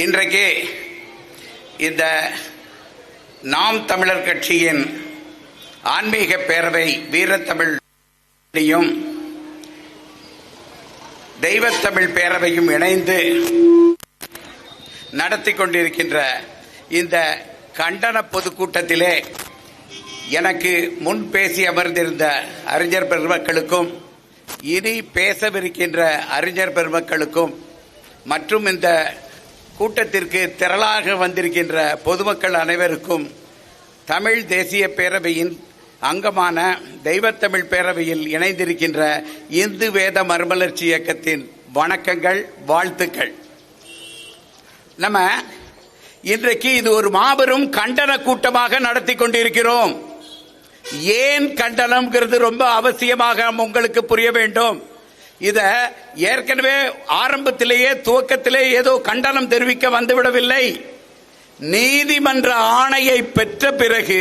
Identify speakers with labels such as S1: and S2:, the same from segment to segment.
S1: இன்றைக்கு இந்த நாம் தமிழர் கட்சியின் ஆன்மீக பேரவை வீரத்தமிழையும் தெய்வத்தமிழ் பேரவையும் இணைந்து நடத்தி கொண்டிருக்கின்ற இந்த கண்டன பொதுக்கூட்டத்திலே எனக்கு முன் பேசி அமர்ந்திருந்த அறிஞர் பெருமக்களுக்கும் இனி பேசவிருக்கின்ற அறிஞர் பெருமக்களுக்கும் மற்றும் இந்த கூட்டத்திற்கு திரளாக வந்திருக்கின்ற பொதுமக்கள் அனைவருக்கும் தமிழ் தேசிய பேரவையின் அங்கமான தெய்வத்தமிழ் பேரவையில் இணைந்திருக்கின்ற இந்து வேத மறுமலர்ச்சி இயக்கத்தின் வணக்கங்கள் வாழ்த்துக்கள். நம்ம இன்றைக்கு இது ஒரு மாபெரும் கண்டன கூட்டமாக நடத்தி கொண்டிருக்கிறோம். ஏன் கண்டனம்ங்கிறது ரொம்ப அவசியமாக உங்களுக்கு புரிய வேண்டும். இத ஏற்கனவே ஆரம்பத்திலேயே துவக்கத்திலே ஏதோ கண்டனம் தெரிவிக்க வந்துவிடவில்லை. நீதிமன்ற ஆணையை பெற்ற பிறகு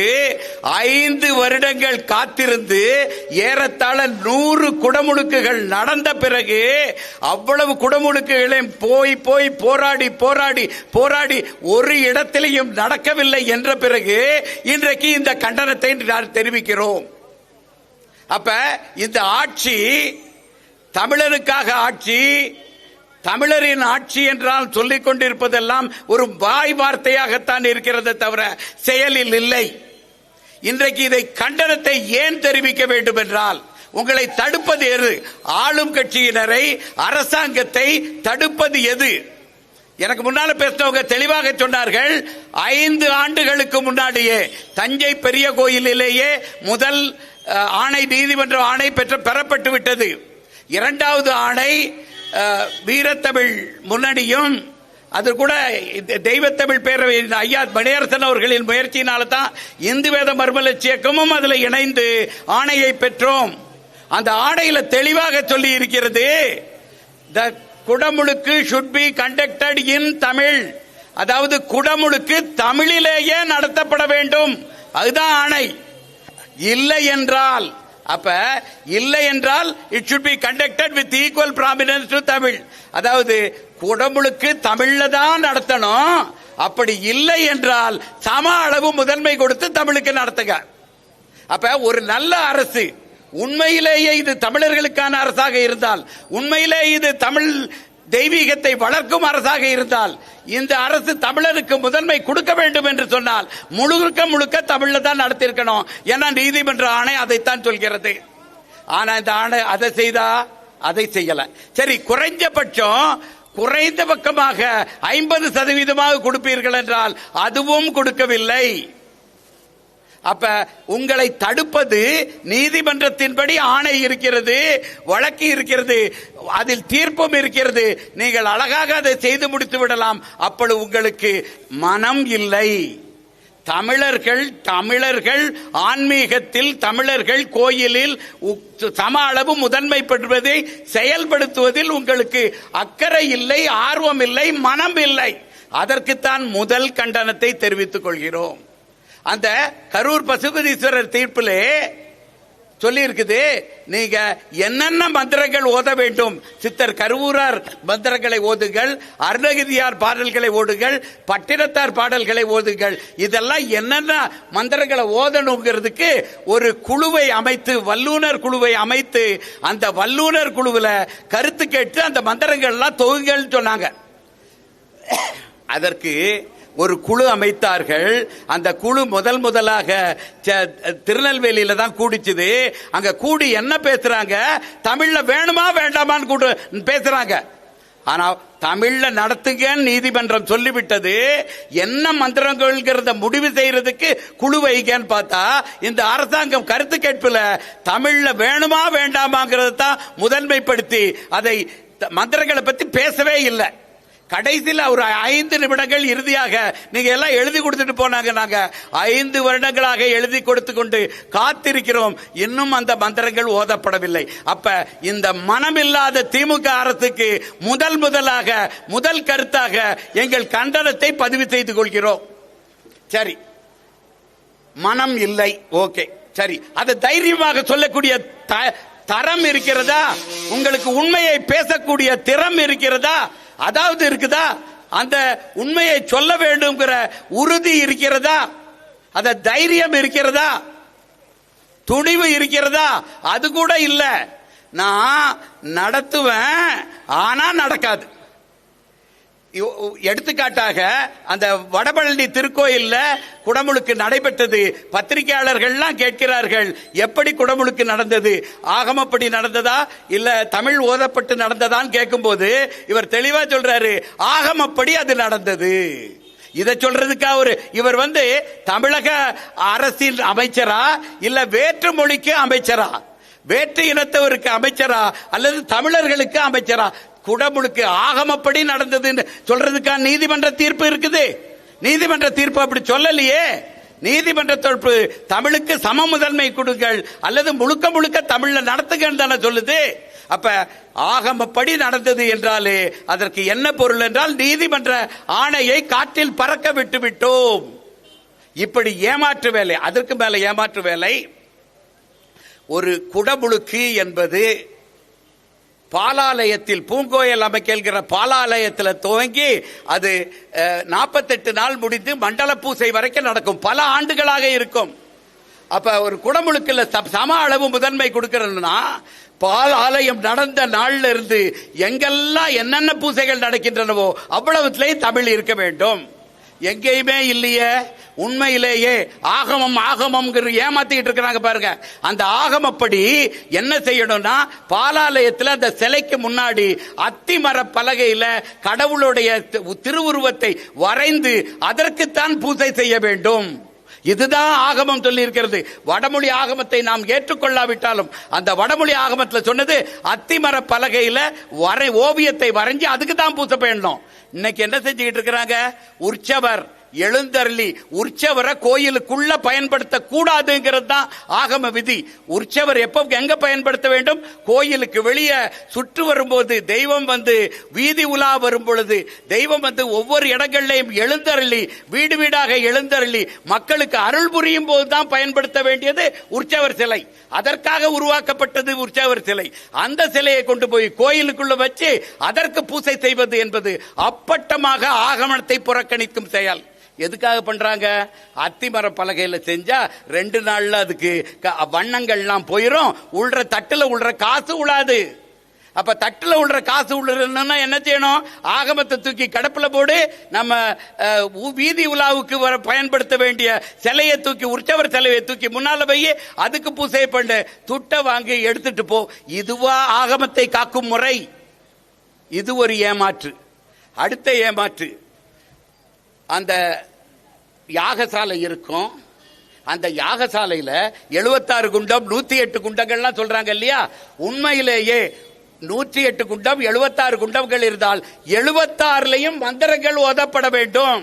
S1: ஐந்து வருடங்கள் காத்திருந்து ஏறத்தாழ நூறு குடமுழுக்குகள் நடந்த பிறகு அவ்வளவு குடமுழுக்குகளையும் போய் போய் போராடி போராடி போராடி ஒரு இடத்திலையும் நடக்கவில்லை என்ற பிறகு இன்றைக்கு இந்த கண்டனத்தை நான் தெரிவிக்கிறோம். அப்ப இந்த ஆட்சி தமிழருக்காக ஆட்சி தமிழரின் ஆட்சி என்றால் சொல்லிக் கொண்டிருப்பதெல்லாம் ஒரு வாய் வார்த்தையாகத்தான் இருக்கிறது தவிர செயலில் இல்லை. இன்றைக்கு இதை கண்டனத்தை ஏன் தெரிவிக்க வேண்டும் என்றால் உங்களை தடுப்பது எது? ஆளும் கட்சியினரை அரசாங்கத்தை தடுப்பது எது? எனக்கு முன்னால பேசினவங்க தெளிவாக சொன்னார்கள் ஐந்து ஆண்டுகளுக்கு முன்னாடியே தஞ்சை பெரிய கோயிலிலேயே முதல் ஆணை நீதிமன்ற ஆணை பெற்ற பெறப்பட்டு விட்டது. இரண்டாவது ஆணை வீரத்தமிழ் முன்னணியும் அது கூட தெய்வத்தமிழ் பேரவை ஐயா மணியரசன் அவர்களின் முயற்சியினால தான் இந்து வேத மறுமலர்ச்சி இயக்கமும் இணைந்து ஆணையை பெற்றோம். அந்த ஆணையில தெளிவாக சொல்லி இருக்கிறது the kudamuzhukku should be conducted in Tamil. அதாவது குடமுழுக்கு தமிழிலேயே நடத்தப்பட வேண்டும். அதுதான் ஆணை. இல்லை என்றால் அப்ப இல்லை என்றால் it should be conducted with equal prominence to Tamil அதாவது குடமுழுக்கு தமிழ்ல தான் நடத்தணும். அப்படி இல்லை என்றால் சம அளவு முதன்மை கொடுத்து தமிழுக்கு நடத்துங்க. அப்ப ஒரு நல்ல அரசு உண்மையிலேயே இது தமிழர்களுக்கான அரசாக இருந்தால் உண்மையிலே இது தமிழ் தெய்வீகத்தை வளர்க்கும் அரசாக இருந்தால் இந்த அரசு தமிழருக்கு முதன்மை கொடுக்க வேண்டும் என்று சொன்னால் முழுக்க முழுக்க தமிழ்ல தான் நடத்தியிருக்கணும் ஏன்னா நீதிமன்ற ஆணை அதைத்தான் சொல்கிறது. ஆனா இந்த ஆணை அதை செய்தா? அதை செய்யல. சரி குறைஞ்சபட்சம் குறைந்த பக்கமாக ஐம்பது சதவீதமாக கொடுப்பீர்கள் என்றால் அதுவும் கொடுக்கவில்லை. அப்ப உங்களை தடுப்பது நீதிமன்றத்தின்படி ஆணை இருக்கிறது வழக்கு இருக்கிறது அதில் தீர்ப்பும் இருக்கிறது. நீங்கள் அழகாக அதை செய்து முடித்து விடலாம். அப்பொழுது உங்களுக்கு மனம் இல்லை. தமிழர்கள் தமிழர்கள் ஆன்மீகத்தில் தமிழர்கள் கோயிலில் சம அளவு முதன்மை பெறுவதை செயல்படுத்துவதில் உங்களுக்கு அக்கறை இல்லை ஆர்வம் இல்லை மனம் இல்லை. அதற்குத்தான் முதல் கண்டனத்தை தெரிவித்துக் கொள்கிறோம். அந்த கரூர் பசுபதீஸ்வரர் தீர்ப்பிலே சொல்லி இருக்குது நீங்க என்னென்ன மந்திரங்கள் ஓத வேண்டும்? சித்தர் கருவூரார் மந்திரங்களை ஓதுங்கள் அருணகிரியார் பாடல்களை ஓடுங்கள் பட்டினத்தார் பாடல்களை ஓதுங்கள். இதெல்லாம் என்னென்ன மந்திரங்களை ஓதணுங்கிறதுக்கு ஒரு குழுவை அமைத்து வல்லுனர் குழுவை அமைத்து அந்த வல்லுனர் குழுவில் கருத்து கேட்டு அந்த மந்திரங்கள்லாம் தொகுங்கள்னு சொன்னாங்க. அதற்கு ஒரு குழு அமைத்தார்கள். அந்த குழு முதல் முதலாக ச- திருநெல்வேலியில தான் கூடிச்சுது. அங்க கூடி என்ன பேசுறாங்க? தமிழ்ல வேணுமா வேண்டாமான்னு கூட பேசுறாங்க. ஆனா தமிழ்ல நடத்துங்கன்னு நீதிமன்றம் சொல்லிவிட்டது. என்ன மந்திரங்கள்ங்கிறத முடிவு செய்யறதுக்கு குழு வைங்கன்னு பார்த்தா இந்த அரசாங்கம் கருத்து கேட்பில் தமிழ்ல வேணுமா வேண்டாமாங்கிறத தான் முதன்மைப்படுத்தி அதை த- மந்திரங்களை பத்தி பேசவே இல்லை. கடைசியில் ஒரு ஐந்து நிமிடங்கள் இறுதியாக நீங்க எல்லாம் எழுதி கொடுத்துட்டு போனாங்க. நாங்க ஐந்து வருடங்களாக எழுதி கொடுத்து கொண்டு காத்திருக்கிறோம். இன்னும் அந்த மந்திரங்கள் ஓதப்படவில்லை. அப்ப இந்த மனமில்லாத திமுக அரசுக்கு முதல் முதலாக முதல் கருத்தாக எங்கள் கண்டனத்தை பதிவு செய்து கொள்கிறோம். சரி. மனம் இல்லை. ஓகே. சரி. அதை தைரியமாக சொல்லக்கூடிய த- தரம் இருக்கிறதா? உங்களுக்கு உண்மையை பேசக்கூடிய திறம் இருக்கிறதா? அதாவது இருக்குதா? அந்த உண்மையை சொல்ல வேண்டும்ங்கிற உறுதி இருக்கிறதா? அந்த தைரியம் இருக்கிறதா? துணிவு இருக்கிறதா? அது கூட இல்லை. நான் நடத்துவேன் ஆனா நடக்காது. எடுத்துக்காட்டாக அந்த வடபழனி திருக்கோயில்ல குடமுழுக்கு நடைபெற்றது. பத்திரிகையாளர்கள்லாம் கேட்கிறார்கள் எப்படி குடமுழுக்கு நடந்தது? ஆகமப்படி நடந்ததா? இல்ல தமிழ் ஓதப்பட்டு நடந்ததான்னு கேட்கும்போது இவர் தெளிவா சொல்றாரு ஆகமப்படி அது நடந்தது. இதை சொல்றதுக்கா ஒரு இவர் வந்து தமிழக அரசின் அமைச்சரா இல்ல வேற்று மொழிக்கு அமைச்சரா? வேற்று இனத்தவருக்கு அமைச்சரா அல்லது தமிழர்களுக்கு அமைச்சரா? குடமுழுக்கு ஆகமப்படி நடந்ததுன்னு சொல்றதுக்கா நீதிமன்ற தீர்ப்பு இருக்குது. நீதிமன்ற தீர்ப்பு அப்படி சொல்லலையே. நீதிமன்ற தீர்ப்பு தமிழுக்கு சம முதன்மை கொடுங்கள். அல்லது முழுக்க முழுக்க தமிழ்ல நடத்துங்கன்னு தானே சொல்லுது. அப்ப ஆகமப்படி நடந்தது என்றாலே அதற்கு என்ன பொருள் என்றால் நீதிமன்ற ஆணையை காற்றில் பறக்க விட்டு விட்டோம் இப்படி ஏமாற்று வேலை அதற்கு மேல ஏமாற்று வேலை. ஒரு குடமுழுக்கு என்பது பாலாலயத்தில் பூங்கோயில் அமைக்கிற பாலாலயத்தில் துவங்கி அது நாற்பத்தெட்டு நாள் முடிந்து மண்டல பூசை வரைக்கும் நடக்கும். பல ஆண்டுகளாக இருக்கும். அப்ப ஒரு குடமுழுக்கில் ச- சம அளவு முதன்மை கொடுக்கறதுன்னா பால் ஆலயம் நடந்த நாள்ல இருந்து எங்கெல்லாம் என்னென்ன பூசைகள் நடக்கின்றனவோ அவ்வளவுத்திலேயும் தமிழ் இருக்க வேண்டும். எங்கேயுமே இல்லையே. உண்மையிலேயே ஆகமம் ஆகமம் ஏமாத்திட்டு இருக்கிறாங்க பாருங்க. அந்த ஆகமப்படி என்ன செய்யணும்னா பாலாலயத்தில் அந்த சிலைக்கு முன்னாடி அத்திமர பலகையில் கடவுளுடைய திருவுருவத்தை வரைந்து அதற்குத்தான் பூஜை செய்ய வேண்டும். இதுதான் ஆகமம் சொல்லி இருக்கிறது வடமொழி ஆகமத்தை நாம் ஏற்றுக்கொள்ளாவிட்டாலும் அந்த வடமொழி ஆகமத்தில் சொன்னது அத்திமர பலகையில வரை ஓவியத்தை வரைஞ்சி அதுக்கு தான் பூச பண்ணணும் இன்னைக்கு என்ன செஞ்சுக்கிட்டு இருக்கிறாங்க? உற்சவர். எழுந்தருளி உற்சவரை கோயிலுக்குள்ள பயன்படுத்த கூடாதுங்கிறது தான் ஆகம விதி. உற்சவர் எப்ப எங்க பயன்படுத்த வேண்டும்? கோயிலுக்கு வெளியே சுற்று வரும்போது தெய்வம் வந்து வீதி உலா வரும் பொழுது தெய்வம் வந்து ஒவ்வொரு இடங்கள்லையும் எழுந்தருளி வீடு வீடாக எழுந்தருளி மக்களுக்கு அருள் புரியும் போது தான் பயன்படுத்த வேண்டியது உற்சவர் சிலை. அதற்காக உருவாக்கப்பட்டது உற்சவர் சிலை. அந்த சிலையை கொண்டு போய் கோயிலுக்குள்ள வச்சு அதற்கு பூசை செய்வது என்பது அப்பட்டமாக ஆகமனத்தை புறக்கணிக்கும் செயல். எதுக்காக பண்றாங்க? அத்திமர பலகையில செஞ்சா ரெண்டு நாள்ல அதுக்கு க- வண்ணங்கள்லாம் போயிரும். உள்ற தட்டுல உள்ற காசு உழாது. அப்ப தட்டுல உள்ள காசு உள்ளதுன்னா என்ன செய்யணும்? ஆகமத்தை தூக்கி கடப்புல போடு. நம்ம வீதி உலாவுக்கு வர பயன்படுத்த வேண்டிய சிலையை தூக்கி உற்சவர் சிலையை தூக்கி முன்னால போய் அதுக்கு பூசை பண்ணு. துட்டை வாங்கி எடுத்துட்டு போ. இதுவா ஆகமத்தை காக்கும் முறை. இது ஒரு ஏமாற்று. அடுத்த ஏமாற்று. அந்த யாகசாலை இருக்கும். அந்த யாகசாலையில எழுபத்தாறு குண்டம் நூத்தி எட்டு குண்டங்கள்லாம் சொல்றாங்க இல்லையா? உண்மையிலேயே நூற்றி எட்டு குண்டம் எழுபத்தாறு குண்டங்கள் இருந்தால் எழுபத்தாறுலையும் மந்திரங்கள் ஓதப்பட வேண்டும்.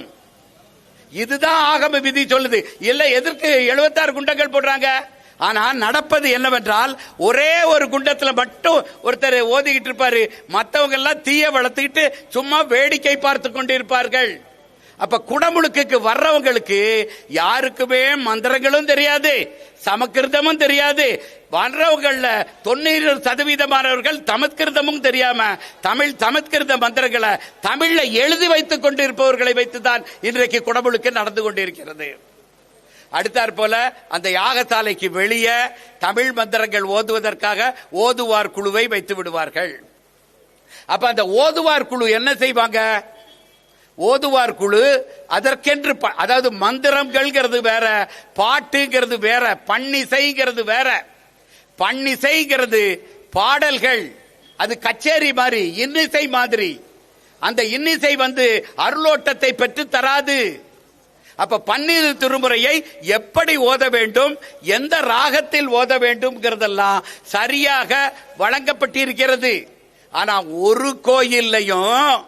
S1: இதுதான் ஆகம விதி சொல்லுது. இல்ல எதற்கு எழுபத்தாறு குண்டங்கள் போடுறாங்க? ஆனா நடப்பது என்னவென்றால் ஒரே ஒரு குண்டத்துல மட்டும் ஒருத்தர் ஓதிக்கிட்டு இருப்பாரு. மற்றவங்க எல்லாம் தீய வளர்த்துக்கிட்டு சும்மா வேடிக்கை பார்த்து கொண்டிருப்பார்கள். அப்ப குடமுழுக்குக்கு வர்றவங்களுக்கு யாருக்குமே மந்திரங்களும் தெரியாது சமக்கிருதமும் தெரியாது. வர்றவங்கள தொண்ணூறு சதவீதமானவர்கள் சமஸ்கிருதமும் தெரியாம தமிழ் சமஸ்கிருத மந்திரங்களை தமிழ்ல எழுதி வைத்துக் கொண்டிருப்பவர்களை வைத்துதான் இன்றைக்கு குடமுழுக்கு நடந்து கொண்டிருக்கிறது. அடுத்தாற் போல அந்த யாகசாலைக்கு வெளியே தமிழ் மந்திரங்கள் ஓதுவதற்காக ஓதுவார் குழுவை வைத்து விடுவார்கள். அப்ப அந்த ஓதுவார் குழு என்ன செய்வாங்க? ஓதுவார் குழு அதற்கென்று ப- அதாவது மந்திரம்கள்ங்கிறது வேற பாட்டுங்கிறது வேற பன்னிசைங்கிறது வேற. பன்னிசைங்கிறது பாடல்கள். அது கச்சேரி மாதிரி இன்னிசை மாதிரி. அந்த இன்னிசை வந்து அருளோட்டத்தை பெற்று தராது. அப்ப பன்னீர் திருமுறையை எப்படி ஓத வேண்டும் எந்த ராகத்தில் ஓத வேண்டும்ங்கிறதெல்லாம் சரியாக வழங்கப்பட்டிருக்கிறது. ஆனா ஒரு கோயில்லையும்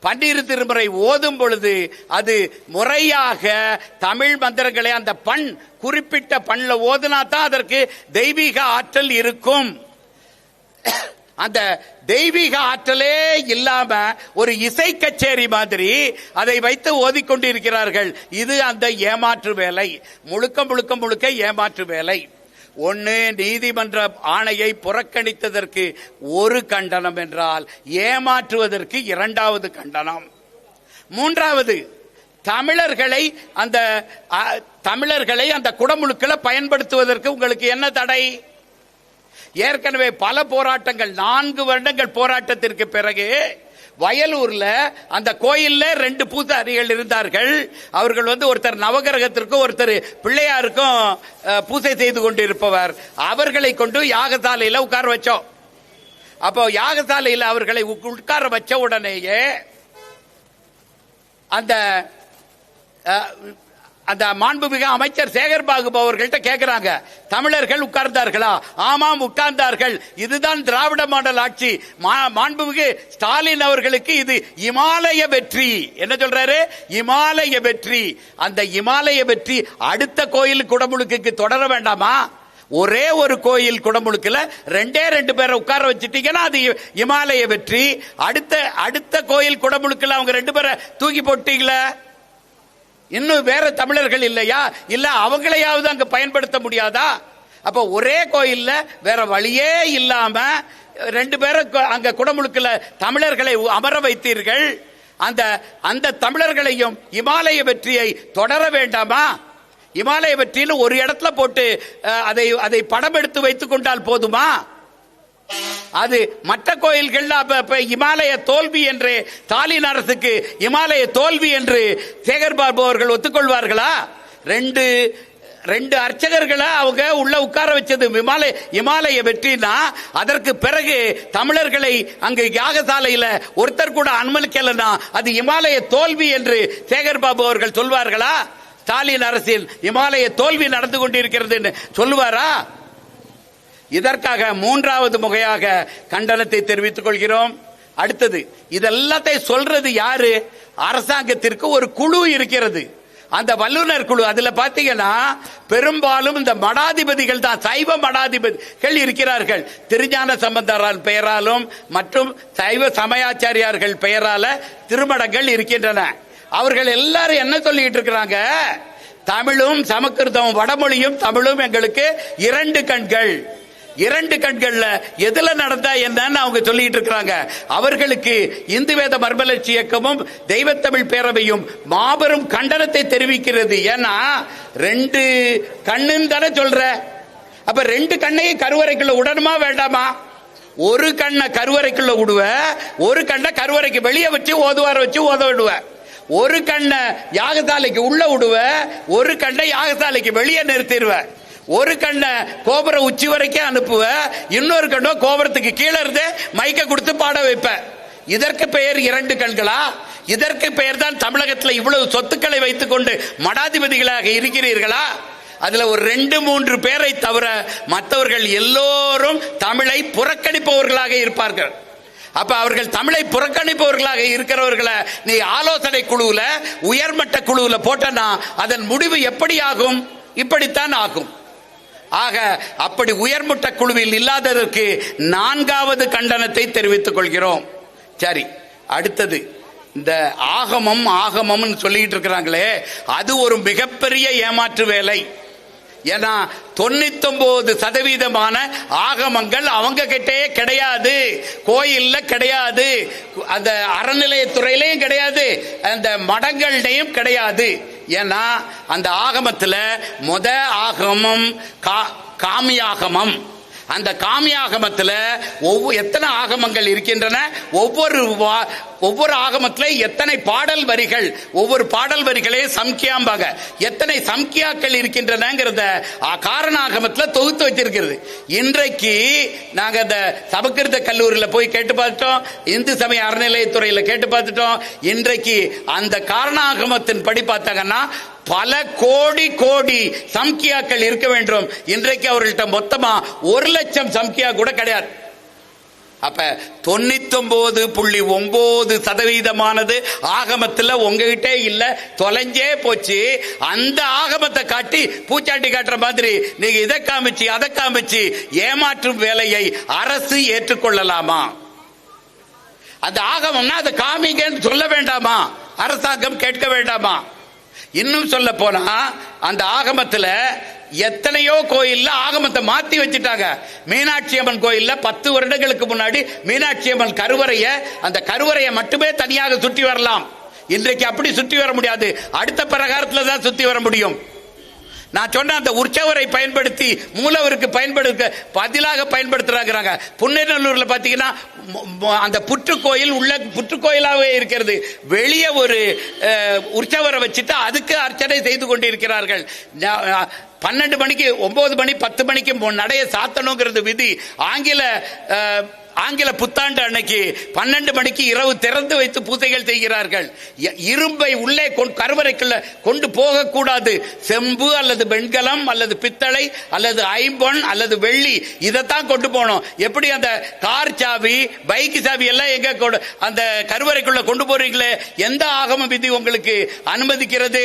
S1: பன்னிரு திருமுறை ஓதும் பொழுது அது முறையாக தமிழ் மந்திரங்களை அந்த பண் குறிப்பிட்ட பண்ணல ஓதுனா தான் அதற்கு தெய்வீக ஆற்றல் இருக்கும். அந்த தெய்வீக ஆற்றலே இல்லாம ஒரு இசை கச்சேரி மாதிரி அதை வைத்து ஓதிக்கொண்டிருக்கிறார்கள் இது அந்த ஏமாற்று வேலை. முழுக்க முழுக்க முழுக்க ஏமாற்று வேலை. ஒன்று நீதிமன்ற ஆணையை புறக்கணித்ததற்கு ஒரு கண்டனம் என்றால் ஏமாற்றுவதற்கு இரண்டாவது கண்டனம். மூன்றாவது தமிழர்களை அந்த தமிழர்களை அந்த குடமுழுக்களை பயன்படுத்துவதற்கு உங்களுக்கு என்ன தடை? ஏற்கனவே பல போராட்டங்கள் நான்கு வருடங்கள் போராட்டத்திற்கு பிறகு வயலூர்ல அந்த கோயில்ல ரெண்டு பூசாரிகள் இருந்தார்கள். அவர்கள் வந்து ஒருத்தர் நவகிரகத்திற்கும் ஒருத்தர் பிள்ளையாருக்கும் பூசை செய்து கொண்டிருப்பவர். அவர்களை கொண்டு யாகசாலையில உட்கார வச்சோம். அப்போ யாகசாலையில் அவர்களை உக்- உட்கார வச்ச உடனேயே அந்த அந்த மாண்புமிகு அமைச்சர் சேகர் பாபு அவர்கள்ட்ட தமிழர்கள் உட்கார்ந்தார்களா? ஆமாம் உட்கார்ந்தார்கள். இதுதான் திராவிட மாடல் ஆட்சி. மா- மாண்புமிகு ஸ்டாலின் அவர்களுக்கு இது இமாலய வெற்றி. என்ன சொல்றாரு? இமாலய வெற்றி. அந்த இமாலய வெற்றி அடுத்த கோயில் குடமுழுக்குக்கு தொடர வேண்டாமா? ஒரே ஒரு கோயில் குடமுழுக்கில் ரெண்டே ரெண்டு பேரை உட்கார வச்சுட்டீங்கன்னா அது இமாலய வெற்றி. அடுத்த அடுத்த கோயில் குடமுழுக்கில் அவங்க ரெண்டு பேரை தூக்கி போட்டீங்களே? இன்னும் வேற தமிழர்கள் இல்லையா? இல்ல அவங்களையாவது அங்க பயன்படுத்த முடியாதா? அப்ப ஒரே கோயில்ல வேற வழியே இல்லாம ரெண்டு பேரும் அங்க குடமுழுக்கில் தமிழர்களை அமர வைத்தீர்கள். அந்த அந்த தமிழர்களையும் இமாலய வெற்றியை தொடர வேண்டாமா? இமாலய வெற்றியில் ஒரு இடத்துல போட்டு அதை அதை படம் எடுத்து வைத்துக் கொண்டால் போதுமா? அது மற்ற கோயில்கள் அப்ப இமாலய தோல்வி என்று தாலின் அரசுக்கு இமாலய தோல்வி என்று சேகர் பாபு அவர்கள் ஒத்துக்கொள்வார்களா? ரெண்டு ரெண்டு அர்ச்சகர்களை அவங்க உள்ள உட்கார வச்சது இமாலய இமாலய வெற்றினா அதற்கு பிறகு தமிழர்களை அங்கு யாகசாலையில ஒருத்தர் கூட அனுமதிக்கலன்னா அது இமாலய தோல்வி என்று சேகர் பாபு அவர்கள் சொல்வார்களா? ஸ்டாலின் அரசின் இமாலய தோல்வி நடந்து கொண்டிருக்கிறது என்று சொல்லுவாரா? இதற்காக மூன்றாவது முறையாக கண்டனத்தை தெரிவித்துக் கொள்கிறோம். அடுத்தது இதெல்லாத்தையும் சொல்றது யாரு? அரசாங்கத்திற்கு ஒரு குழு இருக்கிறது. அந்த வல்லுநர் குழு அதுல பாத்தீங்கன்னா பெரும்பாலும் இந்த மடாதிபதிகள் தான் சைவ மடாதிபதிகள் இருக்கிறார்கள். திருஞான சம்பந்தரால் பெயராலும் மற்றும் சைவ சமயாச்சாரியார்கள் பெயரால திருமடங்கள் இருக்கின்றன. அவர்கள் எல்லாரும் என்ன சொல்லிட்டு இருக்கிறாங்க? தமிழும் சமஸ்கிருதம் வடமொழியும் தமிழும் எங்களுக்கு இரண்டு கண்கள். இரண்டு கண்கள்ல எதுல நடந்தா என்னன்னு அவங்க சொல்லிட்டு இருக்கிறாங்க. அவர்களுக்கு இந்து வேத மர்மலட்சி இயக்கமும் தெய்வத்தமிழ் பேரவையும் மாபெரும் கண்டனத்தை தெரிவிக்கிறது. ஏன்னா ரெண்டு கண்ணுன்னு தானே சொல்ற. அப்ப ரெண்டு கண்ணையும் கருவறைக்குள்ள உடனுமா வேண்டாமா? ஒரு கண்ணை கருவறைக்குள்ள விடுவ ஒரு கண்ணை கருவறைக்கு வெளியே வச்சு ஓதுவார வச்சு ஓத விடுவ. ஒரு கண்ணை யாகசாலைக்கு உள்ள விடுவ ஒரு கண்ணை யாகசாலைக்கு வெளியே நிறுத்திடுவேன் ஒரு கண்ணை கோபுர உச்சி வரைக்கும் அனுப்புவ இன்னொரு கண்ணோ கோபுரத்துக்கு கீழே இருந்து மைக்க கொடுத்து பாட வைப்ப. இதற்கு பெயர் இரண்டு கண்களா? இதற்கு பெயர் தான் தமிழகத்தில் இவ்வளவு சொத்துக்களை வைத்துக் கொண்டு மடாதிபதிகளாக இருக்கிறீர்களா? அதுல ஒரு ரெண்டு மூன்று பேரை தவிர மற்றவர்கள் எல்லோரும் தமிழை புறக்கணிப்பவர்களாக இருப்பார்கள். அப்ப அவர்கள் தமிழை புறக்கணிப்பவர்களாக இருக்கிறவர்களை நீ ஆலோசனை குழுவில் உயர்மட்ட குழுவில் போட்டனா அதன் முடிவு எப்படி ஆகும் இப்படித்தான் ஆகும். ஆக அப்படி உயர்மட்ட குழுவில் இல்லாததற்கு நான்காவது கண்டனத்தை தெரிவித்துக் கொள்கிறோம். சரி அடுத்தது. இந்த ஆகமம் ஆகமம்னு சொல்லிட்டு இருக்கிறாங்களே அது ஒரு மிகப்பெரிய ஏமாற்று வேலை. ஏன்னா தொண்ணூத்தொன்பது சதவீதமான ஆகமங்கள் அவங்க கிட்டே கிடையாது. கோயில்ல கிடையாது. அந்த அறநிலையத்துறையிலையும் கிடையாது. அந்த மடங்கள்டையும் கிடையாது. ஏன்னா அந்த ஆகமத்தில் முத ஆகமம் கா- காமியாகமம் அந்த காமியாகமத்துல ஒவ்வொரு எத்தனை ஆகமங்கள் இருக்கின்றன? ஒவ்வொரு வா- ஒவ்வொரு ஆகமத்தில் எத்தனை பாடல் வரிகள்? ஒவ்வொரு பாடல் வரிகளே சம்கியாம்பாங்க எத்தனை சம்கியாக்கள் இருக்கின்றனங்கிறத காரண ஆகமத்தில் தொகுத்து வச்சிருக்கிறது. இன்றைக்கு நாங்கள் அந்த சமஸ்கிருத கல்லூரியில் போய் கேட்டு பார்த்துட்டோம். இந்து சமய அறநிலையத்துறையில் கேட்டு பார்த்துட்டோம். இன்றைக்கு அந்த காரணாகமத்தின் படி பார்த்தாங்கன்னா பல கோடி கோடி சம்கியாக்கள் இருக்க வேண்டும். இன்றைக்கு அவர்கள்ட்ட மொத்தமா ஒரு லட்சம் சம்கியா கூட கிடையாது. அப்ப தொண்ணூத்தொன்பது புள்ளி ஒன்பது சதவீதமானது ஆகமத்தில் உங்ககிட்டே இல்ல. தொலைஞ்சே போச்சு. அந்த ஆகமத்தை காட்டி பூச்சாண்டி காட்டுற மாதிரி நீங்க இதை காமிச்சு அதை காமிச்சு ஏமாற்றும் வேலையை அரசு ஏற்றுக்கொள்ளலாமா? அந்த ஆகமம்னா அதை காமிங்கன்னு சொல்ல வேண்டாமா? அரசாங்கம் கேட்க வேண்டாமா? இன்னும் சொல்ல போனா அந்த ஆகமத்துல எத்தனையோ கோயில்ல ஆகமத்தை மாத்தி வச்சுட்டாங்க. மீனாட்சி அம்மன் கோயில்ல பத்து வருடங்களுக்கு முன்னாடி மீனாட்சி அம்மன் கருவறைய அந்த கருவறையை மட்டுமே தனியாக சுற்றி வரலாம். இன்றைக்கு அப்படி சுற்றி வர முடியாது. அடுத்த பிரகாரத்துல தான் சுத்தி வர முடியும். நான் சொன்ன அந்த உற்சவரை பயன்படுத்தி மூலவருக்கு பயன்படுத்த பதிலாக பயன்படுத்துறாங்க புன்னநல்லூர்ல பாத்தீங்கன்னா அந்த புற்றுக்கோயில் உள்ள புற்றுக்கோயிலாகவே இருக்கிறது. வெளியே ஒரு உற்சவரை வச்சுட்டு அதுக்கு அர்ச்சனை செய்து கொண்டிருக்கிறார்கள். பன்னெண்டு மணிக்கு ஒன்பது மணி பத்து மணிக்கு மு- நடைய சாத்தணுங்கிறது விதி. ஆங்கில ஆங்கில புத்தாண்டு அன்னைக்கு பன்னெண்டு மணிக்கு இரவு திறந்து வைத்து பூஜைகள் செய்கிறார்கள். இரும்பை உள்ளே கருவறைக்குள்ள கொண்டு போகக்கூடாது. செம்பு அல்லது வெண்கலம் அல்லது பித்தளை அல்லது ஐம்பொன் அல்லது வெள்ளி இதைத்தான் கொண்டு போனோம் எப்படி அந்த கார் சாவி பைக் சாவி எல்லாம் எங்க அந்த கருவறைக்குள்ள கொண்டு போறீங்களே? எந்த ஆகம விதி உங்களுக்கு அனுமதிக்கிறது?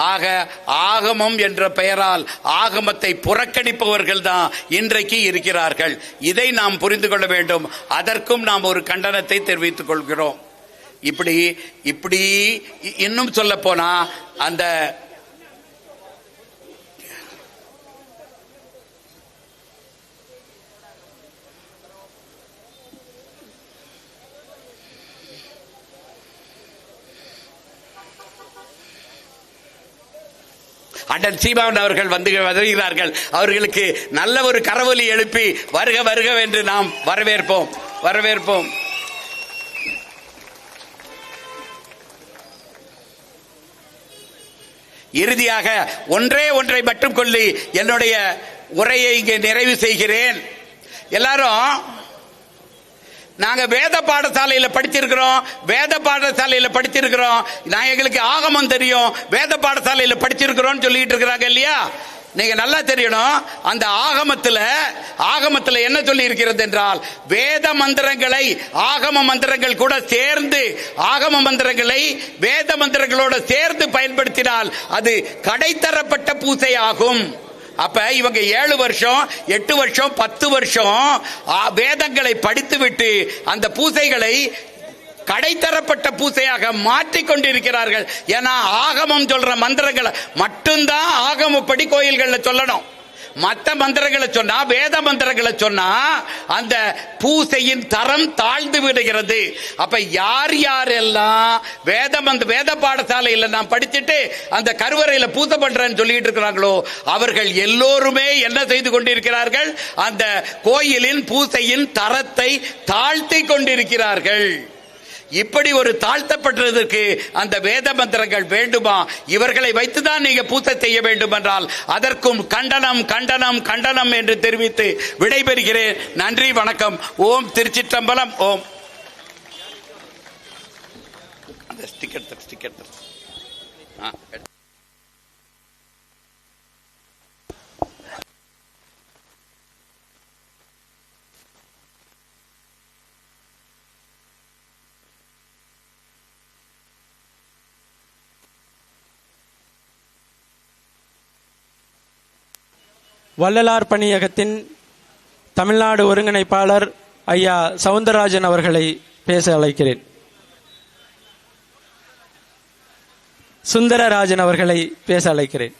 S1: ஆக ஆகமம் என்ற பெயரால் ஆகமத்தை புறக்கணிப்பவர்கள் தான் இன்றைக்கு இருக்கிறார்கள். இதை நாம் புரிந்து கொள்ள வேண்டும். அதற்கும் நாம் ஒரு கண்டனத்தை தெரிவித்துக் கொள்கிறோம். இப்படி இப்படி இ- இன்னும் சொல்ல போனா அந்த அண்ணன் சீமான் அவர்கள் வந்து வருகிறார்கள். அவர்களுக்கு நல்ல ஒரு கரவொலி எழுப்பி வருக வருக என்று நாம் வரவேற்போம். வரவேற்போம். இறுதியாக ஒன்றே ஒன்றை மட்டும் கொள்ளி என்னுடைய உரையை இங்கே நிறைவு செய்கிறேன். எல்லாரும் நாங்க வேத பாடசாலையில படிச்சிருக்கிறோம். வேத பாடசாலையில படிச்சிருக்கிறோம். நான் எங்களுக்கு ஆகமம் தெரியும். வேத பாடசாலையில படிச்சிருக்கிறோம் சொல்லிட்டு இருக்கிறாங்க இல்லையா? நீங்க நல்லா தெரியணும். அந்த ஆகமத்துல ஆகமத்துல என்ன சொல்லி இருக்கிறது என்றால் வேத மந்திரங்களை ஆகம மந்திரங்கள் கூட சேர்ந்து ஆகம மந்திரங்களை வேத மந்திரங்களோட சேர்ந்து பயன்படுத்தினால் அது கடைத்தரப்பட்ட பூசை ஆகும். அப்ப இவங்க ஏழு வருஷம் எட்டு வருஷம் பத்து வருஷம் வேதங்களை படித்துவிட்டு அந்த பூசைகளை கடைத்தரப்பட்ட பூசையாக மாற்றி கொண்டிருக்கிறார்கள். ஏன்னா ஆகமம் சொல்ற மந்திரங்களை மட்டும்தான் ஆகமப்படி கோயில்கள்ல சொல்லணும். மற்ற மந்திரங்களை சொன்னா வேத மந்திரங்களை சொன்னா அந்த பூசையின் தரம் தாழ்ந்து விடுகிறது. அப்ப யார் யாரெல்லாம் வேத மந்த வேத பாடசாலையில் நான் படிச்சுட்டு அந்த கருவறையில பூசை பண்றேன்னு சொல்லிட்டு இருக்கிறாங்களோ அவர்கள் எல்லோருமே என்ன செய்து கொண்டிருக்கிறார்கள்? அந்த கோயிலின் பூசையின் தரத்தை தாழ்த்தி கொண்டிருக்கிறார்கள். இப்படி ஒரு தாழ்த்தப்பட்டதற்கு அந்த வேத மந்திரங்கள் வேண்டுமா? இவர்களை வைத்துதான் நீங்க பூசை செய்ய வேண்டும் என்றால் அதற்கும் கண்டனம் கண்டனம் கண்டனம் என்று தெரிவித்து விடைபெறுகிறேன். நன்றி வணக்கம். ஓம் திருச்சிற்றம்பலம். ஓம். அந்த ஸ்டிக்கர் ஸ்டிக்கர் ஆ,
S2: வள்ளலார் பணியகத்தின் தமிழ்நாடு ஒருங்கிணைப்பாளர் ஐயா சவுந்தரராஜன் அவர்களை பேச அழைக்கிறேன். சுந்தரராஜன் அவர்களை பேச அழைக்கிறேன்.